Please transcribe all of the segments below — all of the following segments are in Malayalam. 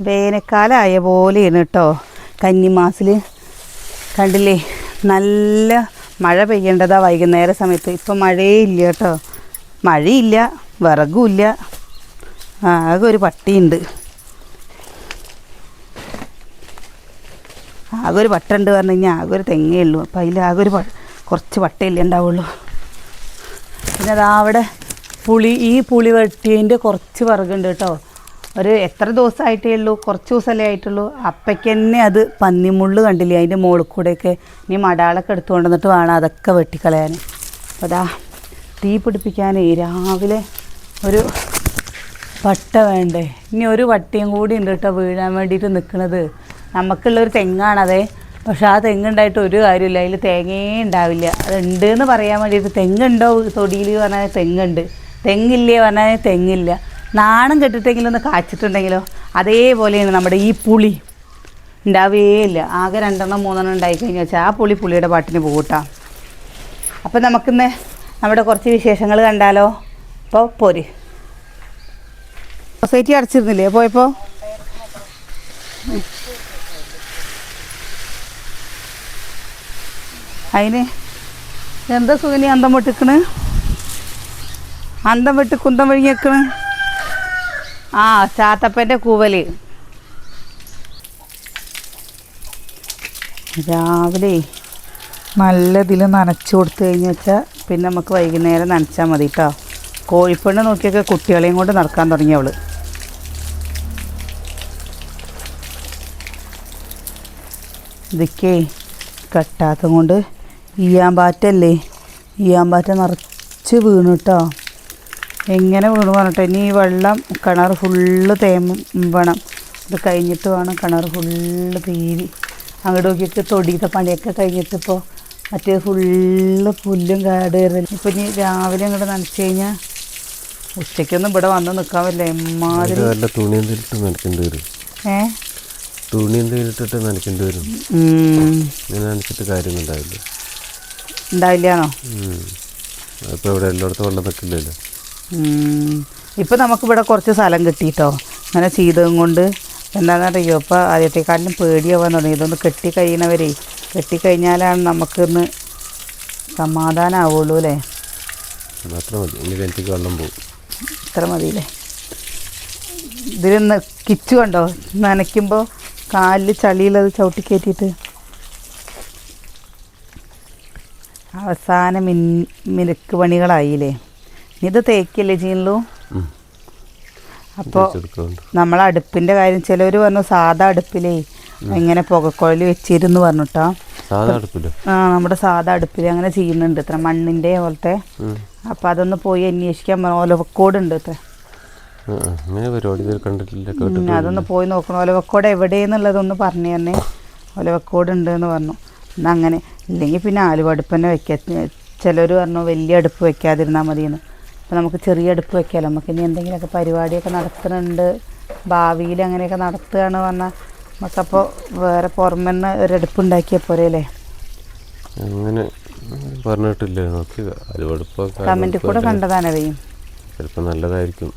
വേനൽക്കാലമായ പോലെയാണ് കേട്ടോ. കന്നിമാസിൽ കണ്ടില്ലേ? നല്ല മഴ പെയ്യേണ്ടതാ വൈകുന്നേര സമയത്ത്. ഇപ്പം മഴയേ ഇല്ല കേട്ടോ. മഴയില്ല വിറകുമില്ല. ആകെ ഒരു പട്ടിയുണ്ട്. ആകെ ഒരു പട്ടുണ്ട് പറഞ്ഞു കഴിഞ്ഞാൽ ആകെ ഒരു തെങ്ങേ ഉള്ളൂ. അപ്പം അതിൽ ആകെ ഒരു കുറച്ച് പട്ടയില്ലേ ഉണ്ടാവുള്ളൂ. പിന്നെ അതാ അവിടെ പുളി ഈ പുളി വെട്ടിയതിന്റെ കുറച്ച് വിറകുണ്ട് കേട്ടോ. ഒരു എത്ര ദിവസമായിട്ടേ ഉള്ളൂ? കുറച്ച് ദിവസമല്ലേ ആയിട്ടുള്ളൂ? അപ്പയ്ക്ക് തന്നെ അത് പന്നിമുള്ള് കണ്ടില്ലേ? അതിന്റെ മുകളിൽ കൂടെയൊക്കെ ഇനി മടാളൊക്കെ എടുത്തുകൊണ്ട് വന്നിട്ട് വേണം അതൊക്കെ വെട്ടിക്കളയാൻ. അപ്പോൾ അതാ തീ പിടിപ്പിക്കാൻ രാവിലെ ഒരു വട്ട വേണ്ടേ? ഇനി ഒരു വട്ടിയും കൂടി ഉണ്ട് കേട്ടോ വീഴാൻ വേണ്ടിയിട്ട് നിൽക്കുന്നത്. നമുക്കുള്ളൊരു തെങ്ങാണതേ. പക്ഷെ ആ തെങ്ങുണ്ടായിട്ട് ഒരു കാര്യമില്ല. അതിൽ തേങ്ങയേ ഉണ്ടാവില്ല. അതുണ്ട് എന്ന് പറയാൻ വേണ്ടിയിട്ട് തെങ്ങുണ്ടോ തൊടിയിൽ പറഞ്ഞാൽ തെങ്ങുണ്ട്. തെങ്ങില്ലേ പറഞ്ഞാൽ തെങ്ങില്ല. നാണം കെട്ടിട്ടെങ്കിലും ഒന്ന് കാച്ചിട്ടുണ്ടെങ്കിലോ അതേപോലെയാണ് നമ്മുടെ ഈ പുളി. ഉണ്ടാവുകയേ ഇല്ല ആകെ രണ്ടെണ്ണം മൂന്നെണ്ണം ഉണ്ടായി കഴിഞ്ഞ് വെച്ചാൽ ആ പുളി പുളിയുടെ പാട്ടിന് പോകട്ടാ അപ്പം നമുക്കിന്ന് നമ്മുടെ കുറച്ച് വിശേഷങ്ങൾ കണ്ടാലോ? അപ്പോൾ പോര്. സൊസൈറ്റി അടച്ചിരുന്നില്ലേ പോയപ്പോൾ അതിന് എന്താ സുഖനി അന്തം വെട്ടിക്കണ്? അന്തം വെട്ട് കുന്തം വഴിഞ്ഞേക്കണ് ആ ചാത്തപ്പന്റെ കൂവൽ. രാവിലെ നല്ല ഇതിൽ നനച്ച് കൊടുത്തു കഴിഞ്ഞ് വെച്ചാൽ പിന്നെ നമുക്ക് വൈകുന്നേരം നനച്ചാൽ മതി കേട്ടോ കോഴിപ്പെണ്ണ് നോക്കിയൊക്കെ കുട്ടികളെയും കൊണ്ട് നടക്കാൻ തുടങ്ങി അവൾ. ഇതൊക്കെ കെട്ടാത്തത് കൊണ്ട് ഈയാമ്പാറ്റല്ലേ? ഈയാമ്പാറ്റ നിറച്ച് വീണു കേട്ടോ എങ്ങനെ വീണ് പറഞ്ഞിട്ട് ഇനി ഈ വെള്ളം കിണർ ഫുള്ള് തേമ്പണം ഇത് കഴിഞ്ഞിട്ട് വേണം കിണർ ഫുള്ള് തീരി. അങ്ങോട്ട് നോക്കിയിട്ട് തൊടിയത്തെ പണിയൊക്കെ കഴിഞ്ഞിട്ട് ഇപ്പോൾ മറ്റേ ഫുള്ള് പുല്ലും കാട് കയറുന്നില്ല ഇപ്പം ഇനി രാവിലെ അങ്ങോട്ട് നനച്ചു കഴിഞ്ഞാൽ ഉച്ചയ്ക്കൊന്നും ഇവിടെ വന്ന് നിൽക്കാൻ പറ്റില്ല എമ്മാതിരി നല്ല തുണി എന്തെങ്കിലും നനയ്ക്കേണ്ടി വരും. ഏ? തുണി എന്തെങ്കിലും ഇട്ടിട്ട് നനയ്ക്കേണ്ടി വരും. ഇങ്ങനെ നനച്ചിട്ട് കാര്യം ഉണ്ടാവില്ല. ഉണ്ടാവില്ലാണോ അപ്പോൾ ഇവിടെ എല്ലായിടത്തും വെള്ളം നിൽക്കില്ലല്ലോ. ഇപ്പം നമുക്കിവിടെ കുറച്ച് സ്ഥലം കിട്ടിയിട്ടോ അങ്ങനെ ചെയ്തതും കൊണ്ട് എന്താണെന്നറിയോ? ഇപ്പോൾ ആദ്യത്തെക്കാളും പേടിയാവാൻ തുടങ്ങി ഇതൊന്ന് കെട്ടി കഴിയണവരെ. കെട്ടി കഴിഞ്ഞാലാണ് നമുക്കൊന്ന് സമാധാനമാവുള്ളൂ അല്ലേ? ഇത്ര മതി. മതിയില്ലേ? ഇതിലൊന്ന് കിച്ചു കണ്ടോ? നനയ്ക്കുമ്പോൾ കാലിൽ ചളിയിലത് ചവിട്ടി കയറ്റിയിട്ട്. അവസാന മിൻ മിനുക്ക് പണികളായില്ലേ? ഇത് തേക്കില്ലേ ഉം. അപ്പോൾ നമ്മൾ അടുപ്പിന്റെ കാര്യം ചിലവർ പറഞ്ഞു സാധാ അടുപ്പിലേ ഇങ്ങനെ പുകക്കുഴൽ വെച്ചിരുന്നു പറഞ്ഞിട്ടോ. ആ നമ്മുടെ സാധാ അടുപ്പിൽ അങ്ങനെ ചെയ്യുന്നുണ്ട് ഇത്ര മണ്ണിന്റെ പോലത്തെ. അപ്പോൾ അതൊന്ന് പോയി അന്വേഷിക്കാൻ പറഞ്ഞു. ഒലവക്കോട് ഉണ്ട് ഇത്ര. അതൊന്ന് പോയി നോക്കണം. ഒലവക്കോട് എവിടെയെന്നുള്ളതൊന്ന് പറഞ്ഞു തന്നെ. ഒലവക്കോട് ഉണ്ട് എന്ന് പറഞ്ഞു. എന്നാൽ അങ്ങനെ ഇല്ലെങ്കിൽ പിന്നെ ആലുവ അടുപ്പ് തന്നെ വെക്കാം. ചിലർ പറഞ്ഞു വലിയ അടുപ്പ് വെക്കാതിരുന്നാൽ മതിയെന്ന്. അപ്പോൾ നമുക്ക് ചെറിയ അടുപ്പ് വയ്ക്കാമല്ലോ നമുക്ക് ഇനി എന്തെങ്കിലുമൊക്കെ പരിപാടിയൊക്കെ നടത്തുന്നുണ്ട്. ഭാവിയിൽ അങ്ങനെയൊക്കെ നടത്തുകയാണ് പറഞ്ഞാൽ നമുക്കപ്പോൾ വേറെ പുറമെന്ന് ഒരു അടുപ്പ് ഉണ്ടാക്കിയാൽ പോരെ അല്ലേ? അങ്ങനെ പറഞ്ഞിട്ടില്ല. നോക്കി കൂടെ കണ്ടതാണ് അറിയും ചിലപ്പോൾ നല്ലതായിരിക്കും.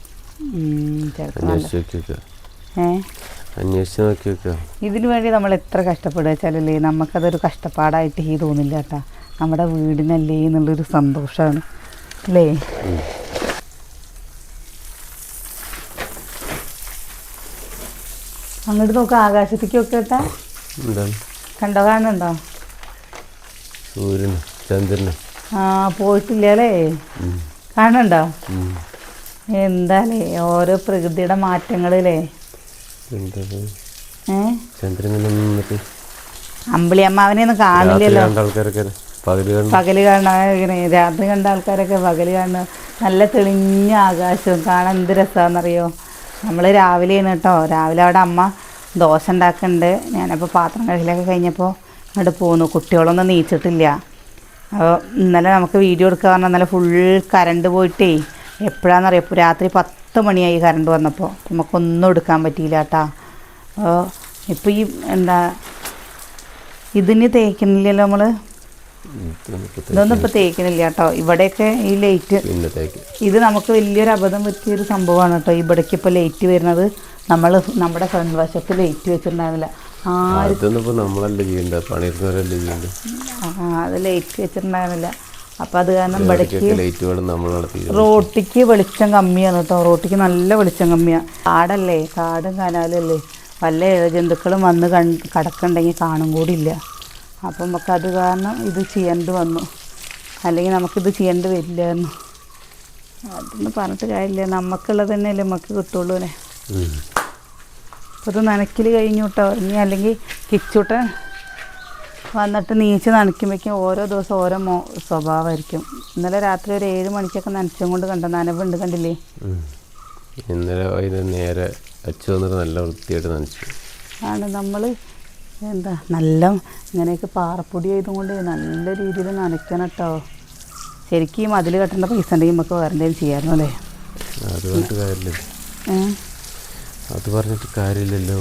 അന്വേഷിച്ച് നോക്കി വെക്കുക ഏഹ് അന്വേഷിച്ച് നോക്കി വെക്കുക ഇതിനു വേണ്ടി നമ്മൾ എത്ര കഷ്ടപ്പെടുക വെച്ചാലല്ലേ? നമുക്കതൊരു കഷ്ടപ്പാടായിട്ട് ഈ തോന്നില്ല കേട്ടാ. നമ്മുടെ വീടിനല്ലേ എന്നുള്ളൊരു സന്തോഷമാണ് അല്ലേ? അങ്ങോട്ട് നോക്കാം ആകാശത്തേക്ക് ഒക്കെ കേട്ടാ കണ്ടോ കാണുന്നുണ്ടോ? സൂര്യൻ ചന്ദ്രന് ആ പോയിട്ടില്ല അല്ലേ. കാണുന്നുണ്ടോ. എന്താലേ ഓരോ പ്രകൃതിയുടെ ചന്ദ്രൻ നിന്നിട്ട് അമ്പിളി അമ്മാവനെ ഒന്നും കാണില്ലല്ലോ. പകൽ കാണാൻ ഇങ്ങനെ രാത്രി കണ്ട ആൾക്കാരൊക്കെ പകൽ കാണുന്ന നല്ല തെളിഞ്ഞ ആകാശവും കാണാൻ എന്ത് രസമാണെന്നറിയോ നമ്മൾ രാവിലെയാണ് കേട്ടോ. രാവിലെ അവിടെ അമ്മ ദോശ ഉണ്ടാക്കുന്നുണ്ട് ഞാനപ്പോൾ പാത്രം കഴിയിലൊക്കെ കഴിഞ്ഞപ്പോൾ അങ്ങോട്ട് പോന്നു. കുട്ടികളൊന്നും നീച്ചിട്ടില്ല. അപ്പോൾ ഇന്നലെ നമുക്ക് വീഡിയോ എടുക്കുക പറഞ്ഞാൽ ഇന്നലെ ഫുൾ കറണ്ട് പോയിട്ടേ എപ്പോഴാണെന്നറിയോ ഇപ്പോൾ രാത്രി പത്ത് മണിയായി കറണ്ട് വന്നപ്പോൾ നമുക്കൊന്നും എടുക്കാൻ പറ്റിയില്ല കേട്ടോ. അപ്പോൾ ഇപ്പോൾ ഈ എന്താ ഇതിന് തേക്കുന്നില്ലല്ലോ നമ്മൾ ഇതൊന്നും ഇപ്പോൾ തേക്കണില്ല കേട്ടോ ഇവിടെയൊക്കെ ഈ ലൈറ്റ് ഇത് നമുക്ക് വലിയൊരു അബദ്ധം പറ്റിയൊരു സംഭവമാണ് കേട്ടോ. ഇവിടേക്ക് ഇപ്പോൾ ലൈറ്റ് വരുന്നത്. നമ്മൾ നമ്മുടെ ഫ്രണ്ട് വശത്ത് ലൈറ്റ് വെച്ചിട്ടുണ്ടായിരുന്നില്ല. അത് ലൈറ്റ് വെച്ചിട്ടുണ്ടായിരുന്നില്ല. അപ്പോൾ അത് കാരണം ഇവിടേക്ക് റോട്ടിക്ക് വെളിച്ചം കമ്മിയാണ് കേട്ടോ. റോട്ടിക്ക് നല്ല വെളിച്ചം കമ്മിയാണ് കാടല്ലേ? കാടും കനാലും അല്ലേ? വല്ല ഇഴജന്തുക്കളും വന്ന് കൺ കടക്കുന്നുണ്ടെങ്കിൽ കാണും കൂടിയില്ല അപ്പം നമുക്ക് അത് കാരണം ഇത് ചെയ്യേണ്ടി വന്നു. അല്ലെങ്കിൽ നമുക്കിത് ചെയ്യേണ്ടി വരില്ലായിരുന്നു. അതൊന്നും പറഞ്ഞിട്ട് കാര്യമില്ല. നമുക്കുള്ളത് തന്നെയല്ലേ നമുക്ക് കിട്ടുള്ളൂ അല്ലേ? അപ്പോൾ ഇത് നനയ്ക്കൽ കഴിഞ്ഞു കേട്ടോ ഇനി അല്ലെങ്കിൽ കിച്ചൂട്ടൻ വന്നിട്ട് നീച്ച് നനയ്ക്കുമ്പോഴേക്കും ഓരോ ദിവസം ഓരോ മോ സ്വഭാവമായിരിക്കും. ഇന്നലെ രാത്രി ഒരു ഏഴ് മണിക്കൊക്കെ നനച്ചും കൊണ്ട് കണ്ട? നനവുണ്ട് കണ്ടില്ലേ? ഇന്നലെ നേരെ അച്ചു വന്നിട്ട് നല്ല വൃത്തിയായിട്ട് നനച്ചു. ആണ്. നമ്മൾ എന്താ നല്ല ഇങ്ങനെയൊക്കെ പാറപ്പൊടി ആയതുകൊണ്ട് നല്ല രീതിയിൽ നനയ്ക്കണം കേട്ടോ. ശരിക്കും ഈ മതിൽ കെട്ടേണ്ട പൈസ ഉണ്ടെങ്കിൽ നമുക്ക് വേറെ എന്തെങ്കിലും ചെയ്യാമായിരുന്നു അല്ലേ? അത് പറഞ്ഞിട്ട് കാര്യമില്ലല്ലോ ഏ? അത് പറഞ്ഞിട്ട് കാര്യമില്ലല്ലോ.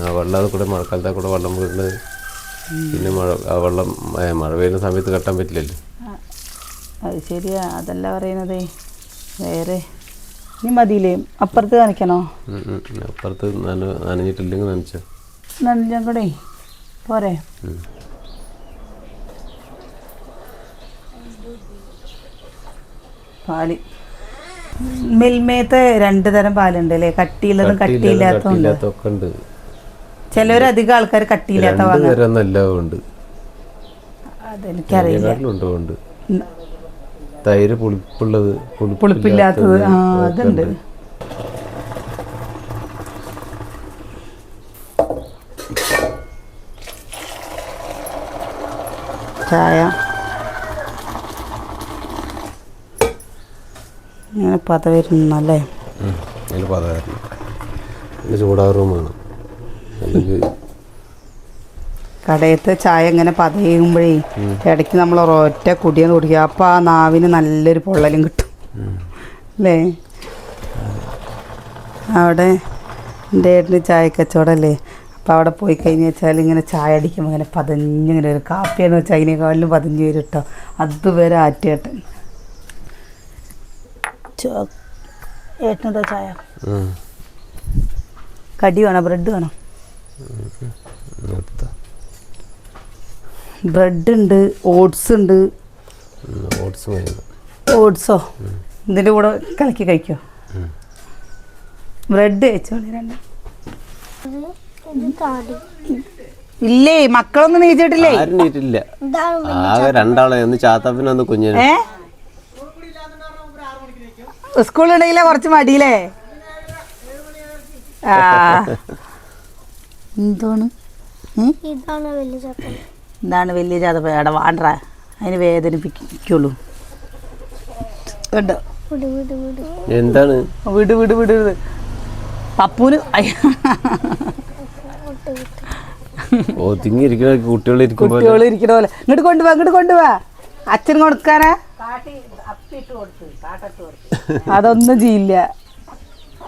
ആ വെള്ളം അത് കൂടെ മഴക്കാലത്തെ കൂടെ വെള്ളം വീഴുന്നത് പിന്നെ മഴ ആ വെള്ളം മഴ പെയ്യുന്ന സമയത്ത് കെട്ടാൻ പറ്റില്ലല്ലോ. അത് ശരിയാ. അതല്ല പറയുന്നത്. വേറെ. ഇനി മതിയില്ലേ? അപ്പുറത്ത് നനയ്ക്കണോ. അപ്പുറത്ത് നന നനഞ്ഞിട്ടില്ലെങ്കിൽ നനച്ചോ. നനഞ്ഞ കൂടെ പോരെ. പാൽ. മിൽമേത്തെ രണ്ട് തരം പാലുണ്ട് അല്ലേ കട്ടിയുള്ളതും കട്ടിയില്ലാത്തതും ചിലവരധികം ഉണ്ട്. ചിലവർ അധികം ആൾക്കാർ കട്ടിയില്ലാത്ത രണ്ട് വാങ്ങാം ഉണ്ട്. അതെനിക്കറിയില്ല. തൈര് പുളിപ്പുള്ളത് പുളിപ്പില്ലാത്തത് ആ അതുണ്ട്. ചായ. ഇങ്ങനെ പത വരുന്നല്ലേ? ചൂടാറും വേണം. അല്ലെങ്കിൽ കടയത്തെ ചായ ഇങ്ങനെ പതയുമ്പോഴേ ഇടയ്ക്ക് നമ്മൾ ഒരൊറ്റ കുടിയെന്ന് കുടിക്കുക. അപ്പോൾ ആ നാവിന് നല്ലൊരു പൊള്ളലും കിട്ടും. അല്ലേ? അവിടെ എന്റെ ഏട്ടന് ചായ കച്ചവടമല്ലേ അപ്പോൾ അവിടെ പോയി കഴിഞ്ഞ് വെച്ചാൽ ഇങ്ങനെ ചായ അടിക്കുമ്പോൾ ഇങ്ങനെ പതിഞ്ഞിങ്ങനെ ഒരു കാപ്പിയെന്ന് വെച്ചാൽ അതിനേക്കാളിലും പതിഞ്ഞ് വരും കേട്ടോ അതുവരെ ആറ്റേട്ടൻ ചോ ഏട്ടനെന്താ ചായ? കടി വേണോ? ബ്രെഡ് വേണോ? ബ്രെഡ് ഉണ്ട് ഓട്സ് ഉണ്ട്. ഓട്സ് വേണം. ഓട്സോ? ഇതിന്റെ കൂടെ കലക്കി കഴിക്കോ? ബ്രെഡ് കഴിച്ചോളി രണ്ട്. ഇല്ലേ മക്കളൊന്നും നീച്ചിട്ടില്ലേ? ആരും നീറ്റില്ല ആകെ രണ്ടാളെ ഒന്ന് ചാത്തപ്പനും ഒന്ന് കുഞ്ഞിനും. ഏ? സ്കൂളുണ്ടെങ്കിലേ കുറച്ച് മടിയില്ലേ ആ. എന്താണ്? ഉം? വലിയ ചട്ടം എന്താണ് വലിയ ചതപ്പ് എടാ വാണ്ട അതിന് വേദനിപ്പിക്കുള്ളൂ. കണ്ടോ? വിട് വിട് വിട്. എന്താണ്? വിട് വിട് വിട് വിട്. പപ്പൂന് ഒതുങ്ങിയിരിക്കുന്ന കുട്ടികൾ ഇരിക്കുമ്പോൾ കുട്ടികൾ ഇരിക്കണ പോലെ. ഇങ്ങോട്ട് കൊണ്ടുപോവാ ഇങ്ങോട്ട് കൊണ്ടുപോവാ അച്ഛൻ കൊടുക്കാനാ? അതൊന്നും ചെയ്യില്ല.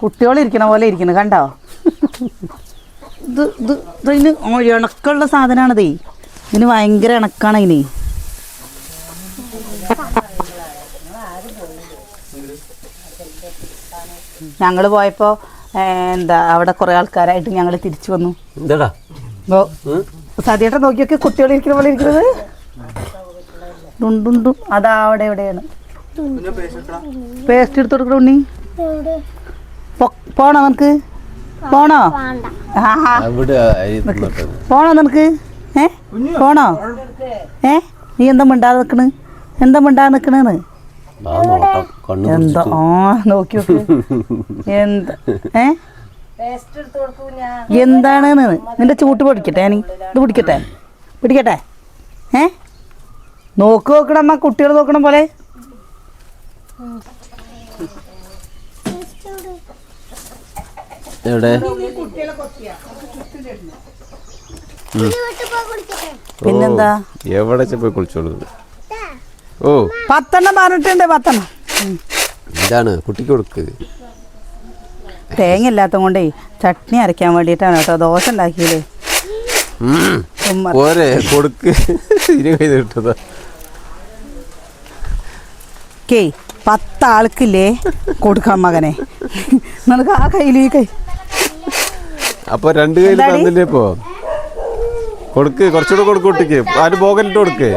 കുട്ടികൾ ഇരിക്കണ പോലെ ഇരിക്കണം കണ്ടോ? ഇത് ഇത് ഇതിന് ഇണക്കമുള്ള സാധനമാണതേ ഇതിന് ഭയങ്കര ഇണക്കാണ് ഇതിന് ഞങ്ങൾ പോയപ്പോൾ എന്താ അവിടെ കുറെ ആൾക്കാരായിട്ട് ഞങ്ങൾ തിരിച്ചു വന്നു. എന്താടാ? ഓ സതിയേട്ടൻ നോക്കിയൊക്കെ കുട്ടികൾ ഇരിക്കുന്ന പോലെ ഇരിക്കുന്നത്? ഡുണ്ടുണ്ടും അതാ അവിടെ എവിടെയാണ് പേസ്റ്റ് എടുത്ത് കൊടുക്കണ ഉണ്ണി? പോണോ നിനക്ക്? പോണോ? പോണോ നിനക്ക്? ഏ? പോണോ? ഏ? നീ എന്താ മിണ്ടാതെ നിക്കണ്? എന്താ മിണ്ടാതെ നിക്കണെന്ന്? എന്താ? ആ നോക്കി നോക്ക്. എന്താ? ഏ? എന്താണ് നിന്റെ ചൂട്ട് പൊടിക്കട്ടെ ഞാൻ ഇത് പിടിക്കട്ടെ. പിടിക്കട്ടെ. ഏ? നോക്ക് അമ്മ. കുട്ടികൾ നോക്കണ പോലെ. എവിടെ? പിന്നെന്താ? എവിടെ പോയി കുളിച്ചോളൂ? ഓ. പത്തെണ്ണം പറഞ്ഞിട്ടുണ്ട് പത്തെണ്ണം. ഇതാണ് കുട്ടിക്ക് കൊടുക്ക്. തേങ്ങ ഇല്ലാത്ത കൊണ്ടേ ചട്നി അരയ്ക്കാൻ വേണ്ടിയിട്ടാണ് കേട്ടോ ദോശ ഉണ്ടാക്കിയത് പോരെ കൊടുക്ക്. കൈ കിട്ടതാ കേ പത്താൾക്കില്ലേ കൊടുക്കാം മകനെ? നിനക്ക് ആ കയ്യിൽ ഈ കൈ അപ്പൊ രണ്ട് കയ്യിൽ? തന്നില്ലേ ഇപ്പോ? കൊടുക്ക് കുറച്ചുകൂടെ കൊടുക്കൂട്ടിക്ക് ആര് പോക്കറ്റിട്ട് കൊടുക്ക്.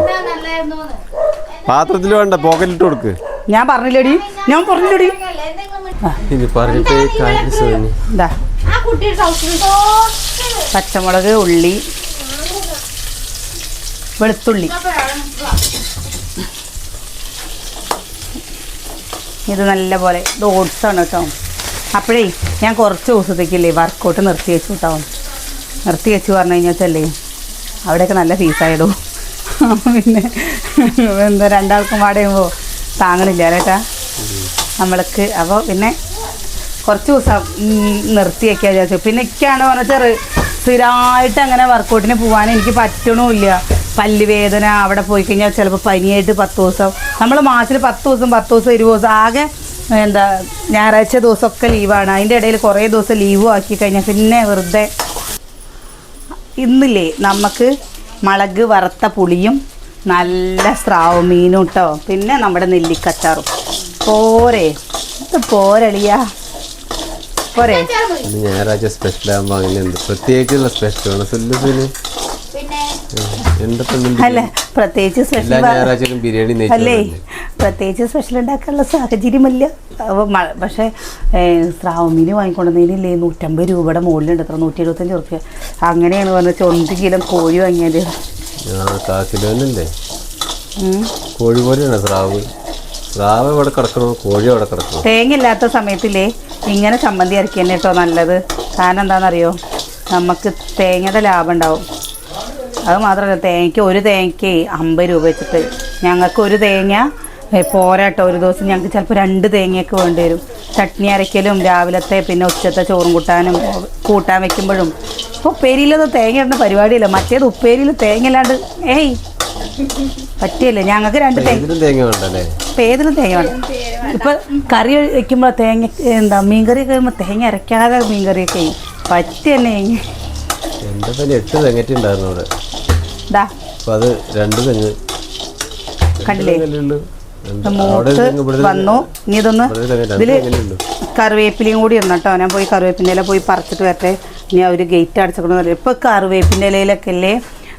പാത്രത്തിൽ വേണ്ട പോക്കറ്റിട്ട് കൊടുക്ക്. ഞാൻ പറഞ്ഞില്ലടി? ഞാൻ പറഞ്ഞില്ലടി? പറഞ്ഞിട്ട് പച്ചമുളക് ഉള്ളി വെളുത്തുള്ളി. ഇത് നല്ല പോലെ ഇത് ഓട്സ് ആണ് കേട്ടോ. അപ്പോഴേ ഞാൻ കുറച്ച് ദിവസത്തേക്കില്ലേ വർക്കൗട്ട് നിർത്തി വെച്ചു കേട്ടോ നിർത്തി വെച്ച് പറഞ്ഞു കഴിഞ്ഞാൽ വെച്ചല്ലേ അവിടെയൊക്കെ നല്ല ഫീസായിടും പിന്നെ എന്താ രണ്ടാൾക്കും പാടുമ്പോൾ താങ്ങണില്ല കേട്ടാ നമ്മൾക്ക്. അപ്പോൾ പിന്നെ കുറച്ച് ദിവസം നിർത്തിയൊക്കെ വിചാരിച്ചു. പിന്നെ ഇക്കാണ് പറഞ്ഞാൽ സ്ഥിരമായിട്ട് അങ്ങനെ വർക്കൗട്ടിന് പോകാൻ എനിക്ക് പറ്റണമില്ല പല്ല് വേദന അവിടെ പോയി കഴിഞ്ഞാൽ ചിലപ്പോൾ പനിയായിട്ട് പത്ത് ദിവസം. നമ്മൾ മാസത്തിൽ പത്ത് ദിവസം പത്ത് ദിവസം ഇരുപത് ദിവസം ആകെ എന്താ ഞായറാഴ്ച ദിവസമൊക്കെ ലീവാണ്. അതിന്റെ ഇടയിൽ കുറേ ദിവസം ലീവും ആക്കി കഴിഞ്ഞാൽ പിന്നെ വെറുതെ ഇന്നില്ലേ നമുക്ക് മുളക് വറുത്ത പുളിയും നല്ല സ്രാവ് മീനും കേട്ടോ പിന്നെ നമ്മുടെ നെല്ലിക്കച്ചാറും. പോരെ. ഇത് പോരളിയാ. പോരെ. ഞായറാഴ്ച സ്പെഷ്യൽ ആകുമ്പോൾ അങ്ങനെ പ്രത്യേകിച്ചുള്ള സ്പെഷ്യൽ ആണ്? സുല്ലുസിന് അല്ല പ്രത്യേകിച്ച് സ്പെഷ്യൽ ഞായറാഴ്ചയിലും ബിരിയാണി അല്ലേ? പ്രത്യേകിച്ച് സ്പെഷ്യൽ ഉണ്ടാക്കാനുള്ള സാഹചര്യമല്ല. പക്ഷേ സ്രാവമീന് വാങ്ങിക്കൊണ്ടുവന്നതിനില്ലേ? നൂറ്റമ്പത് രൂപയുടെ മുകളിലുണ്ട് എത്ര? നൂറ്റി എഴുപത്തഞ്ച് റുപ്യ അങ്ങനെയാണ് പറഞ്ഞത്. ഒന്നര കിലോ കോഴി വാങ്ങിയത്. കോഴി പോലെയാണ് സ്രാവ് സ്രാവ് ഇവിടെ കിടക്കണോ? കോഴി അവിടെ കിടക്കണോ? തേങ്ങ ഇല്ലാത്ത സമയത്തില്ലേ ഇങ്ങനെ ചമ്മന്തി ഇറക്കി തന്നെ കേട്ടോ നല്ലത്. കാരണം എന്താണെന്നറിയോ? നമുക്ക് തേങ്ങയുടെ ലാഭം ഉണ്ടാവും. അത് മാത്രമല്ല തേങ്ങയ്ക്ക് ഒരു തേങ്ങയ്ക്ക് അമ്പത് രൂപ വെച്ചിട്ട് ഞങ്ങൾക്ക് ഒരു തേങ്ങ പോരാട്ടോ ഒരു ദിവസം ഞങ്ങൾക്ക് ചിലപ്പോൾ രണ്ട് തേങ്ങയൊക്കെ വേണ്ടി വരും. ചട്നി അരയ്ക്കലും രാവിലത്തെ പിന്നെ ഉച്ചത്തെ ചോറും കൂട്ടാനും കൂട്ടാൻ വെക്കുമ്പോഴും. ഇപ്പോൾ ഉപ്പേരിയിലൊന്നും തേങ്ങ ഇടുന്ന പരിപാടിയില്ല. മറ്റേത് ഉപ്പേരിയിൽ തേങ്ങ ഇല്ലാണ്ട് ഏയ് പറ്റിയല്ലേ. ഞങ്ങൾക്ക് രണ്ട് തേങ്ങ ഇപ്പം ഏതിനും തേങ്ങ വേണ്ട. ഇപ്പം കറി വയ്ക്കുമ്പോൾ തേങ്ങ എന്താ മീൻകറി കഴിയുമ്പോൾ തേങ്ങ അരയ്ക്കാതെ മീൻകറിയൊക്കെ ചെയ്യും. പറ്റി തന്നെ എന്റെ തന്നെ എട്ട് തെങ്ങറ്റുണ്ടായിരുന്നു അവിടെ. അപ്പൊ അത് രണ്ട് തെങ്ങ്. കണ്ടില്ലേ? മൂത്ത് വന്നു. ഇനി ഇതൊന്ന്. കറിവേപ്പിലയും കൂടി ഇരുന്നോ കേട്ടോ. ഞാൻ പോയി കറിവേപ്പിന്റെ ഇല പോയി പറിച്ചിട്ട് വരട്ടെ. ഇനി അവർ ഗേറ്റ് അടച്ചിട്ട് പറയും ഇപ്പോൾ കറിവേപ്പിന്റെ ഇലയിലൊക്കെ അല്ലേ?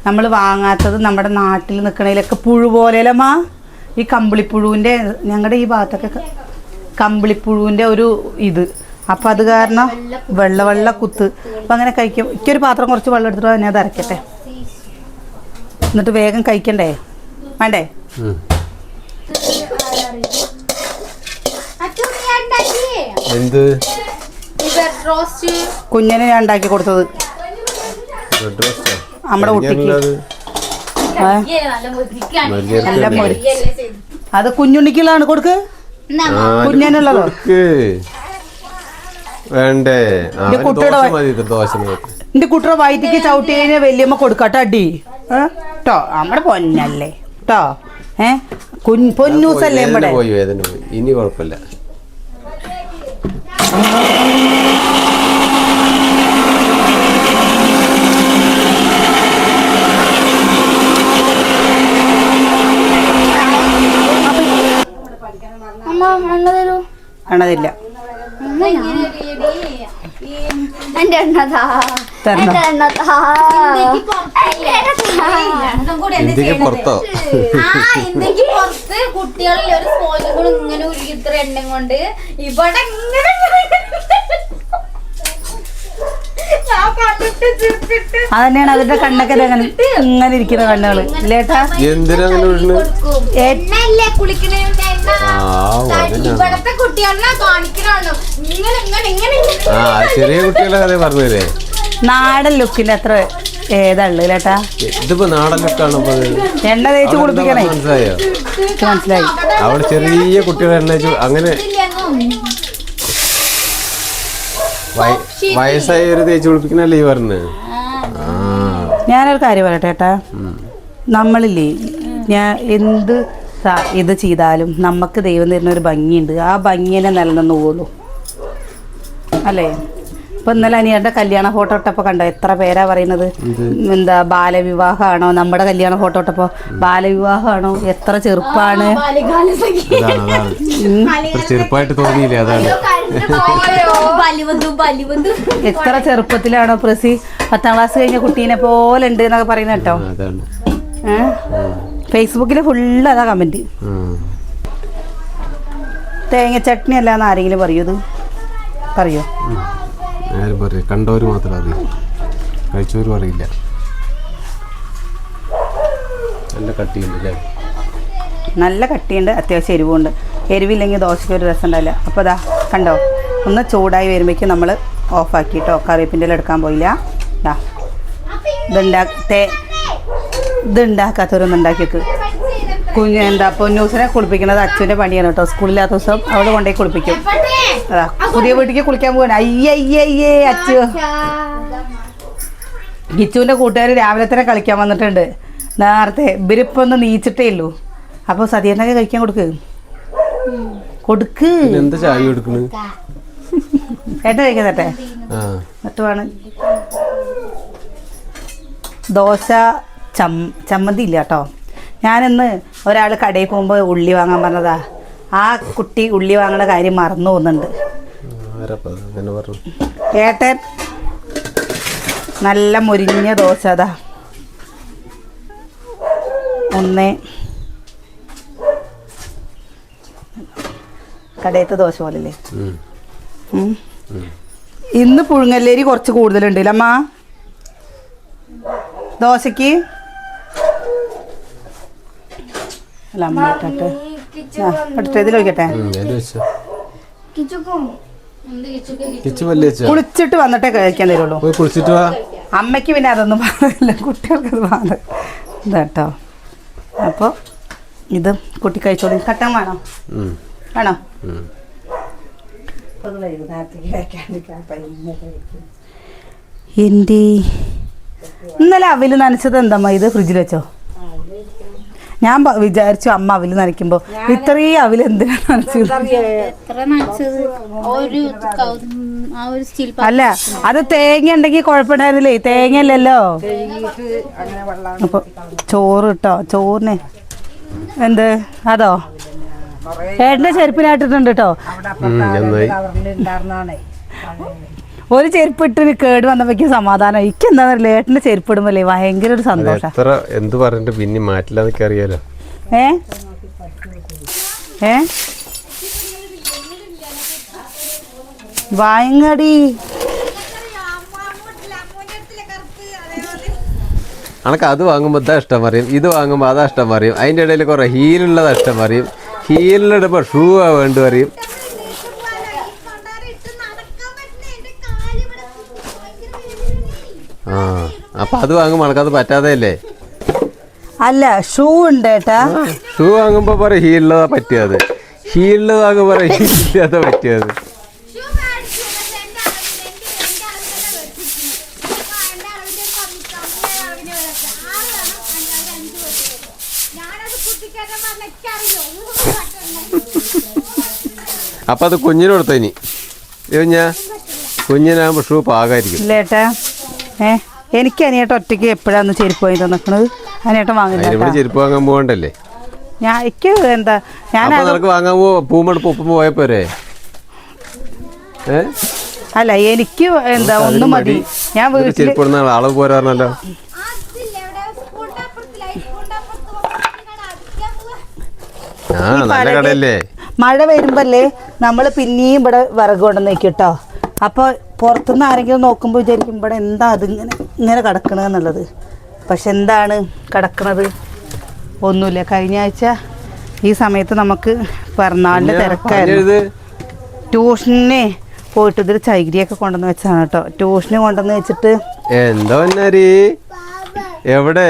നമ്മൾ വാങ്ങാത്തത് നമ്മുടെ നാട്ടിൽ നിൽക്കണതിലൊക്കെ പുഴു പോലെയല്ലമ്മാ ഈ കമ്പിളിപ്പുഴുവിന്റെ ഞങ്ങളുടെ ഈ ഭാഗത്തൊക്കെ കമ്പിളിപ്പുഴുവിന്റെ ഒരു ഇത്. അപ്പം അത് കാരണം വെള്ള വെള്ള കുത്ത്. അപ്പം അങ്ങനെ കഴിക്കും. ഇക്കൊരു പാത്രം കുറച്ച് വെള്ളം എടുത്തിട്ട് തന്നെ അത് അരക്കട്ടെ. എന്നിട്ട് വേഗം കഴിക്കണ്ടേ? വേണ്ടേ. എന്ത്? കുഞ്ഞിന് ഞാൻ ഉണ്ടാക്കി കൊടുത്തത്. നമ്മുടെ കുട്ടിക്ക്. നല്ല മൊരി അത് കുഞ്ഞുണ്ണിക്കുള്ളതാണ്. കൊടുക്ക്. കുഞ്ഞിനുള്ളതോ? വേണ്ടേ? ഇത് കുട്ടിയുടെ ദോശ മതി. എന്റെ കുട്ടിയുടെ വയറ്റിക്ക് ചവിട്ടി കഴിഞ്ഞാൽ വലിയമ്മ കൊടുക്കട്ടെ അടി. ഏ? ട്ടോ നമ്മുടെ പൊന്നല്ലേ. ട്ടോ ഏ? കുഞ്ഞ് പൊന്നൂസല്ലേ വേദന നമ്മുടെ? പോയി വേദന പോയി. ഇനി കുഴപ്പമില്ല. അമ്മ എണ്ണ തരൂ. ആണതില്ല എന്റെ എണ്ണതാ? എന്റെ എണ്ണതാ ഇന്ത്യയ്ക്ക് പുറത്തോ ആ ഇന്ത്യയ്ക്ക് പുറത്ത് കുട്ടികളിൽ ഒരു സ്പോഞ്ചുകൾ ഇങ്ങനെ ഉരുകി ഇത്ര എണ്ണം കൊണ്ട് ഇവിടെ ഇങ്ങനെ അതന്നെയാണ് അതിന്റെ കണ്ണൊക്കെ അങ്ങനെ ഇങ്ങനെ ഇരിക്കുന്ന കണ്ണുകൾ. ഇല്ലേട്ടാ? എന്തിനാ. കുട്ടികളെ ചെറിയ കഥ നാടൻ ലുക്കിന്റെ അത്ര ഏതാള്ളു ലേട്ടാ ഇതിപ്പോ നാടൻ ലുക്കാണ്. എണ്ണ തേച്ച് കുളിപ്പിക്കണേ. മനസ്സിലായോ? മനസ്സിലായി. അവിടെ ചെറിയ കുട്ടികളെ എണ്ണ വെച്ച് അങ്ങനെ വയസ്സായ ഒരു തേച്ച് കുളിപ്പിക്കണല്ലേ ഈ പറഞ്ഞത്? ആ. ഞാനൊരു കാര്യം പറയട്ടെ ഏട്ടാ. നമ്മളില്ലേ ഞാൻ എന്ത് ഇത് ചെയ്താലും നമുക്ക് ദൈവം തരുന്ന ഒരു ഭംഗിയുണ്ട്. ആ ഭംഗിനെ നിലനിന്ന് പോകുള്ളൂ അല്ലേ? ഇപ്പൊ ഇന്നലെ അനിയന്റെ കല്യാണ ഫോട്ടോ ഇട്ടപ്പോ കണ്ടോ? എത്ര പേരാ പറയുന്നത്? എന്താ? ബാലവിവാഹമാണോ? നമ്മുടെ കല്യാണ ഫോട്ടോ ഇട്ടപ്പോ ബാലവിവാഹമാണോ? എത്ര ചെറുപ്പാണ്? ചെറുപ്പായിട്ട് തോന്നിയില്ലേ? അതാണ്. എത്ര ചെറുപ്പത്തിലാണോ പ്രസി? പത്താം ക്ലാസ് കഴിഞ്ഞ കുട്ടീനെ പോലെ ഉണ്ട് എന്നൊക്കെ പറയുന്ന കേട്ടോ. ഫേസ്ബുക്കിൽ ഫുള്ള് അതാ കമന്റ്. തേങ്ങ ചട്നി അല്ലാന്ന് ആരെങ്കിലും പറയൂ ഇത്? പറയോ. ആരും പറയും. കണ്ടവർ മാത്രം അറിയും. കഴിച്ചവരും അറിയില്ല നല്ല കട്ടിയുണ്ട് അല്ലേ? നല്ല കട്ടിയുണ്ട്. അത്യാവശ്യം എരിവുണ്ട്. എരിവില്ലെങ്കിൽ ദോശയ്ക്ക് ഒരു രസം ഉണ്ടാവില്ല. അപ്പോൾ അതാ കണ്ടോ? ഒന്ന് ചൂടായി വരുമ്പോഴേക്കും നമ്മൾ ഓഫാക്കിയിട്ടോ കറിവേപ്പിന്റെ എടുക്കാൻ പോയില്ല. ദാ. ഇതുണ്ടാ തേ ഇതുണ്ടാക്കാത്തവരൊന്നും ഉണ്ടാക്കി വെക്ക്. കുഞ്ഞ് എന്താ പൊന്നൂസിനെ കുളിപ്പിക്കുന്നത് അച്ഛന്റെ പണിയാണ് കേട്ടോ. സ്കൂളില്ലാത്ത ദിവസം അവൾ കൊണ്ടുപോയി കുളിപ്പിക്കും. അതാ പുതിയ വീട്ടിലേക്ക് കുളിക്കാൻ പോവാണ്. അയ്യയ്യേ അയ്യേ ഗിച്ചുവിന്റെ അച്ചു. ഗിച്ചുവിന്റെ കൂട്ടുകാർ രാവിലെ തന്നെ കളിക്കാൻ വന്നിട്ടുണ്ട്. നേരത്തെ ഇവരിപ്പോൾ ഒന്ന് നീച്ചിട്ടേ ഉള്ളൂ അപ്പോൾ സതീറിനൊക്കെ കഴിക്കാൻ കൊടുക്ക്. കൊടുക്ക്. എന്താ ചായ കൊടുക്കണ്? ഏട്ടൻ കഴിക്കാൻ തട്ടെ ആ. എന്നിട്ട് ദോശ ചം ചമ്മന്തി ഇല്ല കേട്ടോ. ഞാനിന്ന് ഒരാൾ കടയിൽ പോകുമ്പോൾ ഉള്ളി വാങ്ങാൻ പറഞ്ഞതാ. ആ കുട്ടി ഉള്ളി വാങ്ങണ കാര്യം മറന്നു പോകുന്നുണ്ട്. ഏട്ടൻ നല്ല മുരിഞ്ഞ ദോശ അതാ. ഒന്ന്. കടയത്തെ ദോശ പോലല്ലേ. ഇന്ന് പുഴുങ്ങല്ലേരി കുറച്ച് കൂടുതലുണ്ട് അമ്മ? ദോശക്ക് അല്ല അമ്മ ഇട്ടിട്ട്. എടുത്ത് ഇതിൽ ഒഴിക്കട്ടെ കുളിച്ചിട്ട് വന്നിട്ടേ കഴിക്കാൻ തരുള്ളൂ. പോയി കുളിച്ചിട്ട് വാ. അമ്മയ്ക്ക് പിന്നെ അതൊന്നും പാടില്ല. കുട്ടികൾക്ക് അത് പാട് ഇതാട്ടോ അപ്പോൾ ഇത് കുട്ടി കഴിച്ചോളൂ. കട്ടൻ വേണോ? വേണോ? എന്റെ എന്റെ ഇന്നലെ അവൽ നനച്ചത് എന്തമ്മ ഇത് ഫ്രിഡ്ജിൽ വെച്ചോ? ഞാൻ വിചാരിച്ചു അമ്മ അവിൽ നനയ്ക്കുമ്പോ ഇത്രയും അവിൽ എന്തിനാ നനച്ചത്? എത്ര നനച്ചത്? ഒരു ആ ഒരു സ്റ്റീൽ അല്ല അത് തേങ്ങ ഉണ്ടെങ്കിൽ കുഴപ്പമുണ്ടായിരുന്നില്ലേ തേങ്ങ അല്ലല്ലോ അപ്പൊ ചോറ് ഇട്ടോ ചോറിന് എന്ത്? അതോ? ഏട്ടന്റെ ചെരുപ്പിനായിട്ടിട്ടുണ്ട് കേട്ടോ ഒരു ചെരുപ്പ് ഇട്ട് കേട് വന്നപ്പോഴേക്കും സമാധാനം. എനിക്ക് എന്താ പറയുക ഏട്ടന്റെ ചെരുപ്പ് ഇടുമ്പല്ലേ ഭയങ്കര ഒരു സന്തോഷം. എത്ര എന്ത് പറഞ്ഞിട്ട് പിന്നെ മാറ്റില്ല എന്നൊക്കെ അറിയാലോ? ഏ? ഏ? വായങ്ങടി. അനക്ക് അത് വാങ്ങുമ്പോൾ ഇതാ ഇഷ്ടം പറയും ഇത് വാങ്ങുമ്പോൾ അതാ ഇഷ്ടം പറയും. അതിന്റെ ഇടയിൽ കുറേ ഹീലുള്ളതാ ഇഷ്ടം പറയും. ഹീലിലിടുമ്പോൾ ഷൂ ആ വേണ്ടി പറയും. ആ അപ്പം അത് വാങ്ങുമ്പോൾ അനക്കത് പറ്റാതെയല്ലേ? അല്ല ഷൂ ഉണ്ട് ഏട്ടാ. ഷൂ വാങ്ങുമ്പോൾ പറയും ഹീലുള്ളതാ പറ്റിയത്. ഹീലുള്ളത് വാങ്ങുമ്പോൾ പറയും ഹീലില്ലാതെ പറ്റിയത്. അപ്പൊ അത് കുഞ്ഞിന് കൊടുത്തോ ഇനി. കുഞ്ഞ കുഞ്ഞിനാകുമ്പോൾ ഷൂ പാകായിരിക്കും. ഏ? എനിക്ക് അനിയേട്ട ഒറ്റയ്ക്ക് എപ്പോഴാന്ന് ചെരുപ്പ് വാങ്ങി തന്നിക്കണത്? അനിയേട്ടൻ വാങ്ങില്ല അതിനിവിടെ കേട്ടാ. ചെരുപ്പ് വാങ്ങാൻ പോകണ്ടല്ലേ ഞാൻ എനിക്ക് എന്താ ഞാൻ അപ്പൊ നിനക്ക് വാങ്ങാൻ പോ പൂമെടുപ്പ് ഒപ്പം പോയപ്പോരെ ഏ? അല്ല എനിക്ക് എന്താ ഒന്നും മതി. ഞാൻ വീട്ടിൽ ചെരുപ്പ് ഇടുന്ന ആൾ പോരാറിനല്ലോ ആ നല്ല കടയല്ലേ? മഴ വരുമ്പല്ലേ നമ്മൾ പിന്നെയും ഇവിടെ വിറക് കൊണ്ടുവന്ന് വെക്കും കേട്ടോ അപ്പോൾ പുറത്തുനിന്ന് ആരെങ്കിലും നോക്കുമ്പോൾ വിചാരിക്കും ഇവിടെ എന്താ അതിങ്ങനെ ഇങ്ങനെ ഇങ്ങനെ കിടക്കണമെന്നുള്ളത് പക്ഷെ എന്താണ് കിടക്കണത്? ഒന്നുമില്ല. കഴിഞ്ഞ ആഴ്ച ഈ സമയത്ത് നമുക്ക് പിറന്നാളിന്റെ തിരക്കായിരുന്നു. ട്യൂഷന് പോയിട്ട് ഇതിൽ ചൈരിയൊക്കെ കൊണ്ടുവന്ന് വെച്ചാണ് കേട്ടോ. ട്യൂഷന് കൊണ്ടുവന്ന് വെച്ചിട്ട് എന്താ എവിടെ?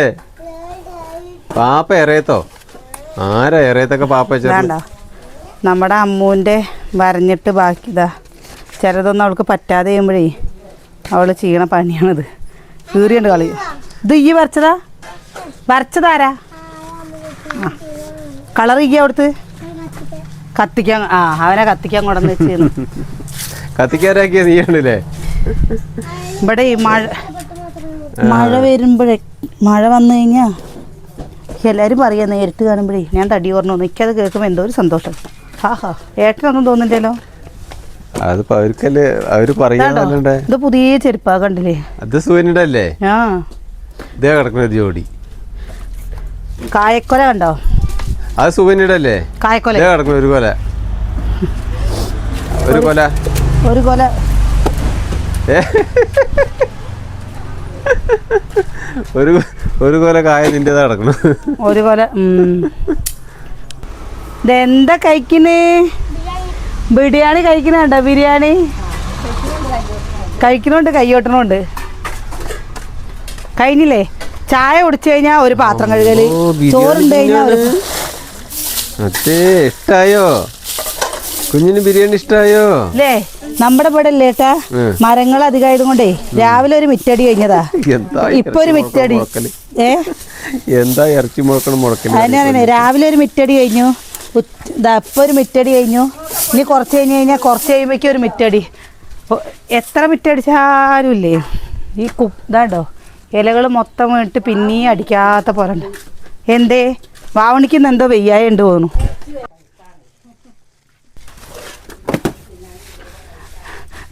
പാപ്പ എറയത്തോ ആരാ എറയത്തൊക്കെ പാപ്പ വെച്ചാ നമ്മുടെ അമ്മൂന്റെ വരഞ്ഞിട്ട് ബാക്കി ഇതാ ചിലതൊന്നും അവൾക്ക് പറ്റാതെ ചെയ്യുമ്പോഴേ അവൾ ചെയ്യണ പണിയാണിത്. കീറിയുണ്ട് കളി. ഇത് ഈ വരച്ചതാ? വരച്ചതാരാ? ആ. കളർ ഈ അവിടുത്ത്? കത്തിക്കാൻ ആ അവനെ കത്തിക്കാൻ കൊണ്ടെന്ന് വെച്ചിരുന്നു. കത്തിക്കാരാക്കിയ നീയാണല്ലേ? ഇവിടെ ഈ മഴ മഴ വരുമ്പോഴേ മഴ വന്നു കഴിഞ്ഞാൽ എല്ലാവരും പറയാ നേരിട്ട് കാണുമ്പോഴേ ഞാൻ തടി പറഞ്ഞു എനിക്കത് കേൾക്കുമ്പോൾ എന്തോ ഒരു സന്തോഷം. ഹാ ഹാ. ഏട്ടനൊന്നും തോന്നില്ലല്ലോ? അതിപ്പോ അവർക്കല്ലേ അവർ ഇത് പുതിയ ചെരുപ്പാ കണ്ടില്ലേ? അത് അല്ലേ ഇതേ കിടക്കുന്ന ജോഡി. കായക്കൊല കണ്ടോ? അത് സുവനിയുടെ അല്ലേ കായക്കൊല കിടക്കുന്ന ഒരു കൊല. ഒരു കൊല. ഒരു കൊല. ഒരു ഒരു കൊല കായ നിന്റെ കിടക്കണം ഒരു കൊല. ഇതെന്താ കഴിക്കുന്നേ ബിരിയാണി കഴിക്കുന്നുണ്ടോ? ബിരിയാണി? കഴിക്കണുണ്ട് കൈയോട്ടണുണ്ട്. കഴിഞ്ഞില്ലേ? ചായ കുടിച്ചു കഴിഞ്ഞാൽ ഒരു പാത്രം കഴുകൽ. ചോറുണ്ട് ഇഷ്ടായോ? കുഞ്ഞിന് ബിരിയാണി ഇഷ്ടായോ? അല്ലേ നമ്മുടെ ഇവിടെ അല്ലേ ഏട്ടാ? മരങ്ങൾ അധികമായത് കൊണ്ടേ രാവിലെ ഒരു മിറ്റടി കഴിഞ്ഞതാ. ഇപ്പൊ ഒരു മിറ്റടി. ഏ? എന്താ ഇറച്ചി മുളക്കണം മുളക്കണം അതിനാണ് രാവിലെ ഒരു മിറ്റടി കഴിഞ്ഞു. ഉച്ച- ദാ ഇപ്പൊ ഒരു മിറ്റടി കഴിഞ്ഞു. ഇനി കുറച്ച് കഴിഞ്ഞ് കഴിഞ്ഞാൽ കുറച്ച് കഴിയുമ്പോഴേക്കും ഒരു മിറ്റടി. എത്ര മിറ്റടിച്ചാലും ഇല്ലേ ഈ കു ഇതാണ്ടോ? ഇലകൾ മൊത്തം വീണിട്ട് പിന്നെയും അടിക്കാത്ത പോലെ ഉണ്ട് എന്തേ വാവണിക്കുന്ന എന്തോ വെയ്യായ ഉണ്ട്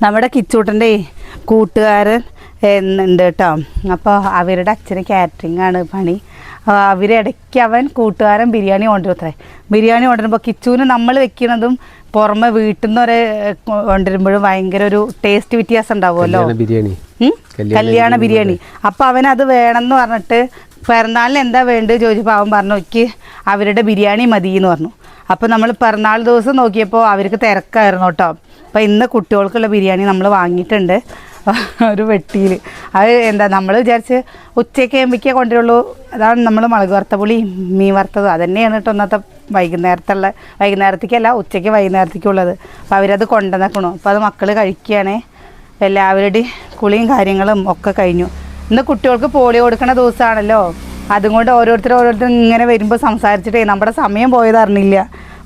നമ്മുടെ കിച്ചൂട്ടന്റെ കൂട്ടുകാരൻ ഉണ്ട് കേട്ടോ. അപ്പോൾ അവരുടെ അച്ഛന് കാറ്ററിംഗ് ആണ് പണി. അവരിടയ്ക്ക് അവൻ കൂട്ടുകാരൻ ബിരിയാണി കൊണ്ടുവരത്രേ ബിരിയാണി കൊണ്ടുവരുമ്പോൾ കിച്ചുവിന് നമ്മൾ വെക്കുന്നതും പുറമെ വീട്ടിൽ നിന്ന് ഒരു കൊണ്ടുവരുമ്പോഴും ഭയങ്കര ഒരു ടേസ്റ്റ് വ്യത്യാസം ഉണ്ടാവുമല്ലോ. കല്യാണ ബിരിയാണി? കല്യാണ കല്യാണ ബിരിയാണി അപ്പോൾ അവൻ അത് വേണമെന്ന് പറഞ്ഞിട്ട് പിറന്നാളിന് എന്താ വേണ്ടത് ചോദിച്ചപ്പോൾ അവൻ പറഞ്ഞു നോക്കി അവരുടെ ബിരിയാണി മതി എന്ന് പറഞ്ഞു. അപ്പോൾ നമ്മൾ പിറന്നാൾ ദിവസം നോക്കിയപ്പോൾ അവർക്ക് തിരക്കായിരുന്നു കേട്ടോ. അപ്പോൾ ഇന്ന് കുട്ടികൾക്കുള്ള ബിരിയാണി നമ്മൾ വാങ്ങിയിട്ടുണ്ട്. ഒരു വെട്ടിയിൽ അത് എന്താ നമ്മൾ വിചാരിച്ച് ഉച്ചയ്ക്ക് ആകുമ്പോഴേക്കേ കൊണ്ടുവരുള്ളൂ. അതാണ് നമ്മൾ മുളക് വറുത്ത പുളി മീൻ വറുത്തത്. അതന്നെയാണ് കേട്ടോ ഇന്നത്തെ വൈകുന്നേരത്തുള്ള വൈകുന്നേരത്തേക്കല്ല ഉച്ചയ്ക്ക് വൈകുന്നേരത്തേക്കുള്ളത്. അപ്പോൾ അവരത് കൊണ്ടുവന്നേക്കണു. അപ്പോൾ അത് മക്കൾ കഴിക്കുകയാണേ. എല്ലാവരുടെയും കുളിയും കാര്യങ്ങളും ഒക്കെ കഴിഞ്ഞു. ഇന്ന് കുട്ടികൾക്ക് പോളിയോ കൊടുക്കുന്ന ദിവസമാണല്ലോ അതും കൊണ്ട് ഓരോരുത്തർ ഓരോരുത്തർ ഇങ്ങനെ വരുമ്പോൾ സംസാരിച്ചിട്ടേ നമ്മുടെ സമയം പോയത് അറിഞ്ഞില്ല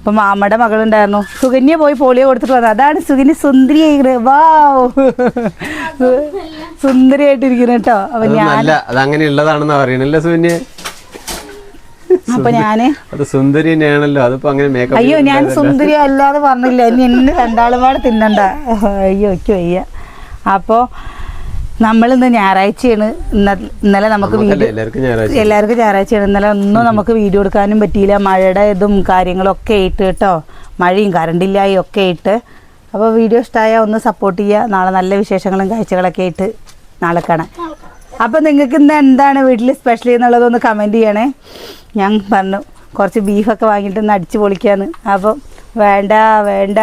അപ്പം മാമയുടെ മകളുണ്ടായിരുന്നു. സുകന്യ പോയി പോളിയോ കൊടുത്തിട്ട് വന്നത് അതാണ് സുകന്യ സുന്ദരിയായി വാവ്. സുന്ദരിയായിട്ടിരിക്കുന്നു കേട്ടോ. അപ്പൊ ഞാൻ ഉള്ളതാണെന്നാ പറയണല്ലേ സുന്യെ അപ്പം ഞാൻ അത് സുന്ദരി തന്നെയാണല്ലോ. അതിപ്പോ അങ്ങനെ മേക്കപ്പ് അയ്യോ ഞാൻ സുന്ദരി അല്ലാതെ പറഞ്ഞില്ല. ഇനി എന്നെ രണ്ടാളും പാടെ തിന്നണ്ട. അയ്യോ വയ്യ. അപ്പോൾ നമ്മളിന്ന് ഞായറാഴ്ചയാണ്. ഇന്നലെ നമുക്ക് എല്ലാവർക്കും ഞായറാഴ്ചയാണ്. ഇന്നലെ ഒന്നും നമുക്ക് വീഡിയോ എടുക്കാനും പറ്റിയില്ല. മഴയുടെ ഇതും കാര്യങ്ങളൊക്കെ ആയിട്ട് കേട്ടോ. മഴയും കറണ്ടില്ലായും ഒക്കെ ആയിട്ട്. അപ്പോൾ വീഡിയോ ഇഷ്ടമായാൽ ഒന്ന് സപ്പോർട്ട് ചെയ്യുക. നാളെ നല്ല വിശേഷങ്ങളും കാഴ്ചകളൊക്കെ ആയിട്ട് നാളെ കാണാം. അപ്പോൾ നിങ്ങൾക്ക് ഇന്ന് എന്താണ് വീട്ടിൽ സ്പെഷ്യൽ എന്നുള്ളതൊന്ന് കമന്റ് ചെയ്യണേ. ഞാൻ പറഞ്ഞു കുറച്ച് ബീഫൊക്കെ വാങ്ങിയിട്ട് ഒന്ന് അടിച്ച് പൊളിക്കാന്ന്. അപ്പോൾ വേണ്ട വേണ്ട